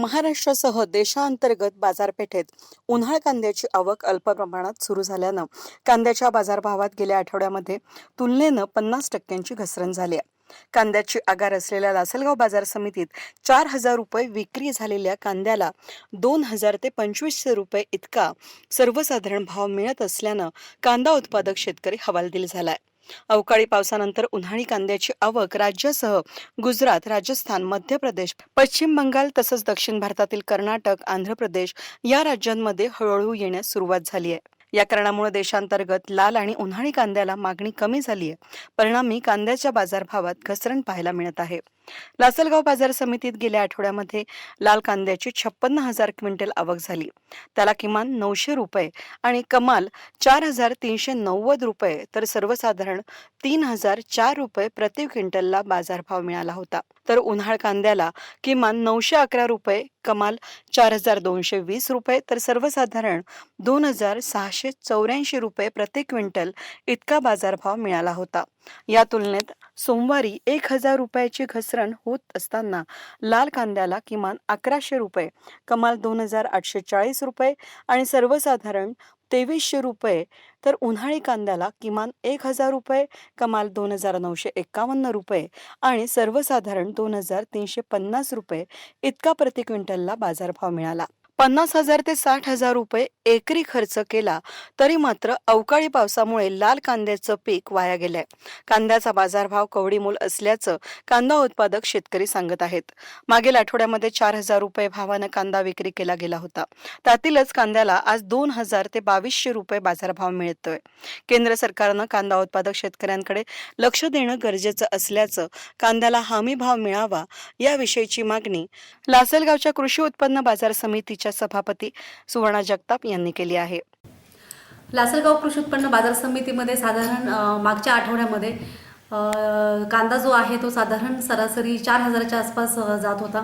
महाराष्ट्रासह देशांतर्गत बाजारपेठेत उन्हाळ कांद्याची आवक अल्प प्रमाणात सुरू झाल्यानं कांद्याच्या बाजारभावात गेल्या आठवड्यामध्ये तुलनेनं पन्नास टक्क्यांची घसरण झाली आहे. कांद्याची आगार असलेल्या लासलगाव बाजार समितीत चार हजार रुपये विक्री झालेल्या कांद्याला दोन हजार ते पंचवीसशे रुपये इतका सर्वसाधारण भाव मिळत असल्यानं कांदा उत्पादक शेतकरी हवालदिल झालाय. अवकाळी पावसानंतर उन्हाळी कांद्याची आवक राज्यासह गुजरात राजस्थान मध्य प्रदेश पश्चिम बंगाल तसंच दक्षिण भारतातील कर्नाटक आंध्र प्रदेश या राज्यांमध्ये हळूहळू येण्यास सुरुवात झाली आहे. या कारणामुळे देशांतर्गत लाल आणि उन्हाळी कांद्याला मागणी कमी झाली आहे परिणामी कांद्याच्या बाजारभावात घसरण पाहायला मिळत आहे. लासलगाव बाजार समितीत गेल्या आठवड्यामध्ये लाल कांद्याची छप्पन्न हजार क्विंटल आवक झाली. त्याला किमान नऊशे रुपये आणि कमाल चार हजार तीनशे नव्वद रुपये तर सर्वसाधारण तीन हजार चार रुपये प्रति क्विंटलला बाजारभाव मिळाला होता. तर उन्हाळ कांद्याला किमान नऊशे अकरा रुपये कमाल चार हजार दोनशे वीस रुपये तर सर्वसाधारण दोन हजार सहाशे चौऱ्याऐंशी रुपये प्रति क्विंटल इतका बाजारभाव मिळाला होता. या तुलनेत सोमवारी एक हजार रुपयाची घसरण होत असताना लाल कांद्याला किमान अकराशे रुपये कमाल दोन हजार आठशे चाळीस रुपये आणि सर्वसाधारण तेवीसशे रुपये तर उन्हाळी कांद्याला किमान एक हजार रुपये कमाल दोन हजार नऊशे एक्कावन्न रुपये आणि सर्वसाधारण दोन हजार तीनशे पन्नास रुपये इतका प्रति क्विंटलला बाजारभाव मिळाला. पन्नास हजार ते साठ हजार रुपये एकरी खर्च केला तरी मात्र अवकाळी पावसामुळे लाल कांद्याचं पीक वाया गेलंय. कांद्याचा बाजारभाव कवडीमोल असल्याचं कांदा उत्पादक शेतकरी सांगत आहेत. मागील आठवड्यामध्ये चार हजार रुपये भावानं कांदा विक्री केला गेला होता. त्यातीलच कांद्याला आज दोन हजार ते बावीसशे रुपये बाजारभाव मिळतोय. केंद्र सरकारनं कांदा उत्पादक शेतकऱ्यांकडे लक्ष देणं गरजेचं असल्याचं कांद्याला हमी भाव मिळावा याविषयीची मागणी लासलगावच्या कृषी उत्पन्न बाजार समितीच्या सभापती सुवर्णा जगताप यांनी केली आहे. लासलगाव कृषी उत्पन्न बाजार समितीमध्ये साधारण मागच्या आठवड्यामध्ये कांदा जो आहे तो साधारण सरासरी चार हजाराच्या आसपास जात होता.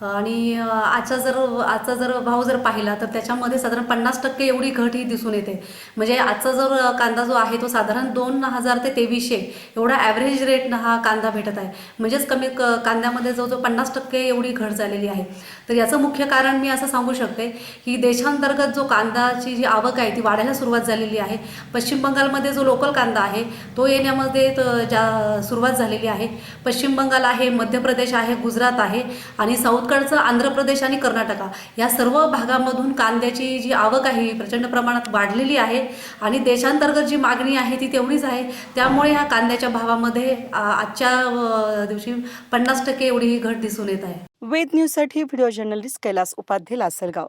आणि आजचा जर आजचा जर भाव जर पाहिला तर त्याच्यामध्ये साधारण पन्नास टक्के एवढी घट ही दिसून येते. म्हणजे आजचा जर कांदा जो आहे तो साधारण दोन हजार ते तेवीसशे एवढा ॲव्हरेज रेटनं हा कांदा भेटत आहे. म्हणजेच कमी क कांद्यामध्ये जवळजवळ पन्नास टक्के एवढी घट झालेली आहे. तर याचं मुख्य कारण मी असं सांगू शकते की देशांतर्गत जो कांदाची जी आवक आहे ती वाढायला सुरुवात झालेली आहे. पश्चिम बंगालमध्ये जो लोकल कांदा आहे तो येण्यामध्ये त- ज्या सुरुवात झालेली आहे. पश्चिम बंगाल आहे मध्य प्रदेश आहे गुजरात आहे आणि साऊथ साऊथकडचं आंध्र प्रदेश आणि कर्नाटका या सर्व भागामधून कांद्याची जी आवक आहे प्रचंड प्रमाणात वाढलेली आहे आणि देशांतर्गत जी मागणी आहे ती तेवढीच आहे. त्यामुळे ह्या कांद्याच्या भावामध्ये आजच्या दिवशी पन्नास टक्के एवढी ही घट दिसून येत आहे. वेद न्यूजसाठी व्हिडिओ जर्नलिस्ट कैलास उपाध्ये लासलगाव.